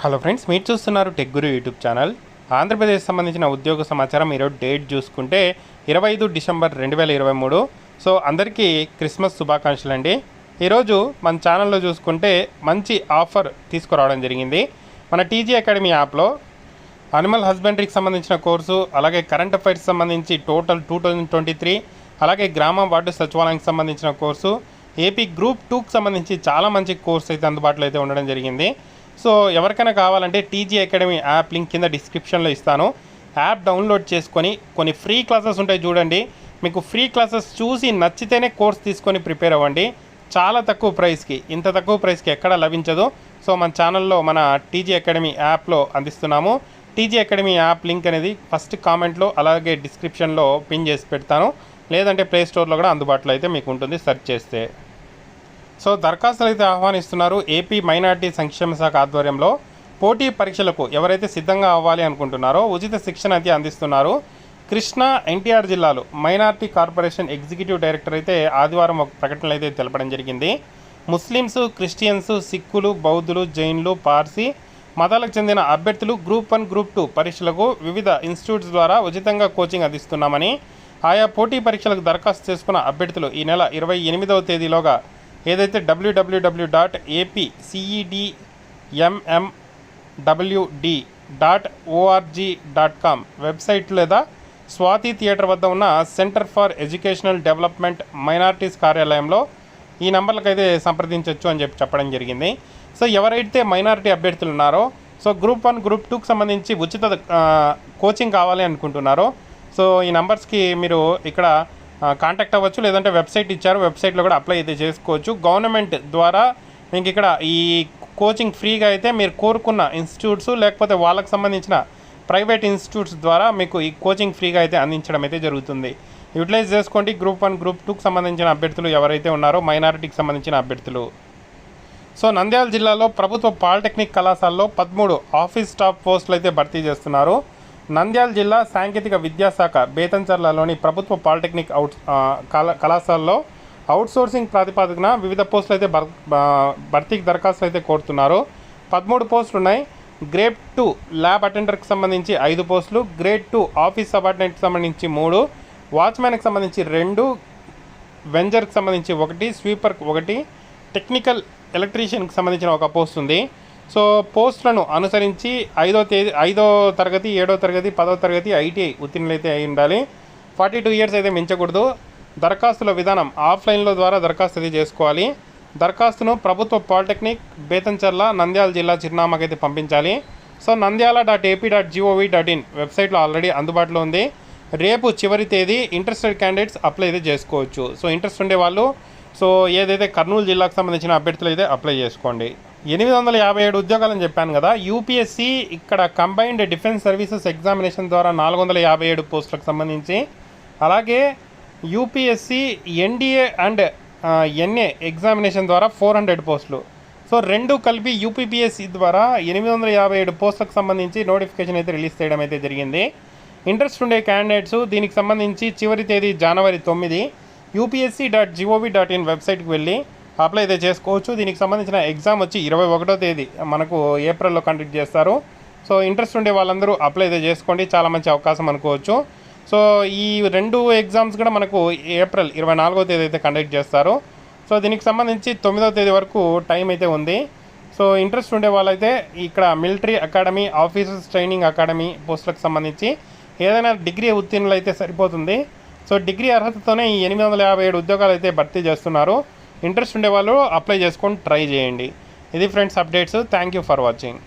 Hello friends మీరు చూస్తున్నారు tech guru YouTube channel Andhra Pradesh సంబంధించిన ఉద్యోగ సమాచారం ఈరోజు డేట్ చూసుకుంటే ఇరవై ఐదు డిసెంబర్ రెండు వేల ఇరవై మూడు. సో అందరికీ క్రిస్మస్ శుభాకాంక్షలు అండి. ఈరోజు మన ఛానల్లో చూసుకుంటే మంచి ఆఫర్ తీసుకురావడం జరిగింది. మన టీజీ అకాడమీ యాప్లో అనిమల్ హస్బెండరీకి సంబంధించిన కోర్సు అలాగే కరెంట్ అఫైర్స్ సంబంధించి total two thousand twenty three అలాగే గ్రామ వార్డు సచివాలయానికి సంబంధించిన కోర్సు ఏపీ గ్రూప్ టూకి సంబంధించి చాలా మంచి కోర్స్ అయితే అందుబాటులో అయితే ఉండడం జరిగింది. సో ఎవరికైనా కావాలంటే టీజీ అకాడమీ యాప్ లింక్ కింద డిస్క్రిప్షన్లో ఇస్తాను. యాప్ డౌన్లోడ్ చేసుకొని కొన్ని ఫ్రీ క్లాసెస్ ఉంటాయి చూడండి. మీకు ఫ్రీ క్లాసెస్ చూసి నచ్చితేనే కోర్స్ తీసుకొని ప్రిపేర్ అవ్వండి. చాలా తక్కువ ప్రైస్కి ఇంత తక్కువ ప్రైస్కి ఎక్కడ లభించదు. సో మన ఛానల్లో మన టీజీ అకాడమీ యాప్లో అందిస్తున్నాము. టీజీ అకాడమీ యాప్ లింక్ అనేది ఫస్ట్ కామెంట్లో అలాగే డిస్క్రిప్షన్లో పిన్ చేసి పెడతాను. లేదంటే ప్లే స్టోర్లో కూడా అందుబాటులో అయితే మీకు ఉంటుంది సెర్చ్ చేస్తే. సో దరఖాస్తులు అయితే ఆహ్వానిస్తున్నారు ఏపీ మైనార్టీ సంక్షేమ శాఖ ఆధ్వర్యంలో పోటీ పరీక్షలకు ఎవరైతే సిద్ధంగా అవ్వాలి అనుకుంటున్నారో ఉచిత శిక్షణ అయితే అందిస్తున్నారు. కృష్ణా ఎన్టీఆర్ జిల్లాలో మైనార్టీ కార్పొరేషన్ ఎగ్జిక్యూటివ్ డైరెక్టర్ అయితే ఆదివారం ఒక ప్రకటనలు అయితే తెలపడం జరిగింది. ముస్లిమ్స్ క్రిస్టియన్స్ సిక్కులు బౌద్ధులు జైన్లు పార్సీ మతాలకు చెందిన అభ్యర్థులు గ్రూప్ వన్ గ్రూప్ టూ పరీక్షలకు వివిధ ఇన్స్టిట్యూట్స్ ద్వారా ఉచితంగా కోచింగ్ అందిస్తున్నామని ఆయా పోటీ పరీక్షలకు దరఖాస్తు చేసుకున్న అభ్యర్థులు ఈ నెల ఇరవై ఎనిమిదవ తేదీలోగా ఏదైతే WWW dot AP CEDMM WD dot org dot com website లేదా స్వాతి థియేటర్ వద్ద ఉన్న centre for educational development minorities కార్యాలయంలో ఈ నంబర్లకు అయితే సంప్రదించవచ్చు అని చెప్పి చెప్పడం జరిగింది. సో ఎవరైతే మైనారిటీ అభ్యర్థులు ఉన్నారో సో గ్రూప్ వన్ గ్రూప్ టూకి సంబంధించి ఉచిత కోచింగ్ కావాలి అనుకుంటున్నారో సో ఈ నంబర్స్కి మీరు ఇక్కడ కాంటాక్ట్ అవ్వచ్చు లేదంటే వెబ్సైట్ ఇచ్చారు వెబ్సైట్లో కూడా అప్లై అయితే చేసుకోవచ్చు. గవర్నమెంట్ ద్వారా మీకు ఇక్కడ ఈ కోచింగ్ ఫ్రీగా అయితే మీరు కోరుకున్న ఇన్స్టిట్యూట్స్ లేకపోతే వాళ్ళకి సంబంధించిన ప్రైవేట్ ఇన్స్టిట్యూట్స్ ద్వారా మీకు ఈ కోచింగ్ ఫ్రీగా అయితే అందించడం అయితే జరుగుతుంది. యూటిలైజ్ చేసుకోండి. గ్రూప్ వన్ గ్రూప్ టూకి సంబంధించిన అభ్యర్థులు ఎవరైతే ఉన్నారో మైనారిటీకి సంబంధించిన అభ్యర్థులు. సో నంద్యాల జిల్లాలో ప్రభుత్వ పాలిటెక్నిక్ కళాశాలలో పదమూడు ఆఫీస్ స్టాఫ్ పోస్టులు అయితే భర్తీ చేస్తున్నారు. నంద్యాల జిల్లా సాంకేతిక విద్యాశాఖ బేతంచర్లలోని ప్రభుత్వ పాలిటెక్నిక్ అవుట్ కళా కళాశాలలో అవుట్సోర్సింగ్ ప్రాతిపదికన వివిధ పోస్టులు అయితే భర్తీకి దరఖాస్తులు అయితే కోరుతున్నారు. పదమూడు పోస్టులు ఉన్నాయి గ్రేడ్ టూ ల్యాబ్ అటెండర్కి సంబంధించి ఐదు పోస్టులు గ్రేడ్ టూ ఆఫీస్ సబార్డినేట్కి సంబంధించి మూడు వాచ్మెన్కి సంబంధించి రెండు వెంజర్కి సంబంధించి ఒకటి స్వీపర్కి ఒకటి టెక్నికల్ ఎలక్ట్రీషియన్కి సంబంధించిన ఒక పోస్ట్ ఉంది సో పోస్టులను అనుసరించి ఐదో తేదీ ఐదో తరగతి ఏడో తరగతి పదో తరగతి ఐటీఐ ఉత్తీర్ణులైతే అయి ఉండాలి. ఫార్టీ టూ ఇయర్స్ అయితే మించకూడదు. దరఖాస్తుల విధానం ఆఫ్లైన్లో ద్వారా దరఖాస్తు అయితే చేసుకోవాలి. దరఖాస్తును ప్రభుత్వ పాలిటెక్నిక్ బేతంచర్ల నంద్యాల జిల్లా చిరునామాకి అయితే పంపించాలి. So Nandyal dot AP dot GOV dot in వెబ్సైట్లో ఆల్రెడీ అందుబాటులో ఉంది. రేపు చివరి తేదీ ఇంట్రెస్టెడ్ క్యాండిడేట్స్ అప్లై అయితే చేసుకోవచ్చు. సో ఇంట్రెస్ట్ ఉండే వాళ్ళు సో ఏదైతే కర్నూలు జిల్లాకు సంబంధించిన అభ్యర్థులు అయితే అప్లై చేసుకోండి. ఎనిమిది వందల యాభై ఏడు ఉద్యోగాలని చెప్పాను కదా. యూపీఎస్సీ ఇక్కడ కంబైన్డ్ డిఫెన్స్ సర్వీసెస్ ఎగ్జామినేషన్ ద్వారా నాలుగు వందల యాభై ఏడు పోస్టులకు సంబంధించి అలాగే UPSC NDA and NA examination ద్వారా ఫోర్ హండ్రెడ్ పోస్టులు. సో రెండు కలిపి యూపీపీఎస్సీ ద్వారా ఎనిమిది వందల యాభై ఏడు పోస్టులకు సంబంధించి నోటిఫికేషన్ అయితే రిలీజ్ చేయడం అయితే జరిగింది. ఇంట్రెస్ట్ ఉండే క్యాండిడేట్స్ దీనికి సంబంధించి చివరి తేదీ జనవరి తొమ్మిది. UPSC dot GOV dot in వెబ్సైట్కి వెళ్ళి అప్లై అయితే చేసుకోవచ్చు. దీనికి సంబంధించిన ఎగ్జామ్ వచ్చి ఇరవై ఒకటో తేదీ మనకు ఏప్రిల్లో కండక్ట్ చేస్తారు. సో ఇంట్రెస్ట్ ఉండే వాళ్ళందరూ అప్లై అయితే చేసుకోండి. చాలా మంచి అవకాశం అనుకోవచ్చు. సో ఈ రెండు ఎగ్జామ్స్ కూడా మనకు ఏప్రిల్ ఇరవై నాలుగో తేదీ అయితే కండక్ట్ చేస్తారు. సో దీనికి సంబంధించి తొమ్మిదవ తేదీ వరకు టైం అయితే ఉంది. సో ఇంట్రెస్ట్ ఉండే వాళ్ళైతే ఇక్కడ military academy officers training academy పోస్టులకు సంబంధించి ఏదైనా డిగ్రీ ఉత్తీర్ణులు అయితే సరిపోతుంది. సో డిగ్రీ అర్హతతోనే ఈ ఎనిమిది వందల యాభై ఏడు ఉద్యోగాలు అయితే భర్తీ చేస్తున్నారు. ఇంట్రెస్ట్ ఉండే వాళ్ళు అప్లై చేసుకొని ట్రై చేయండి. ఇది friends updates. Thank you for watching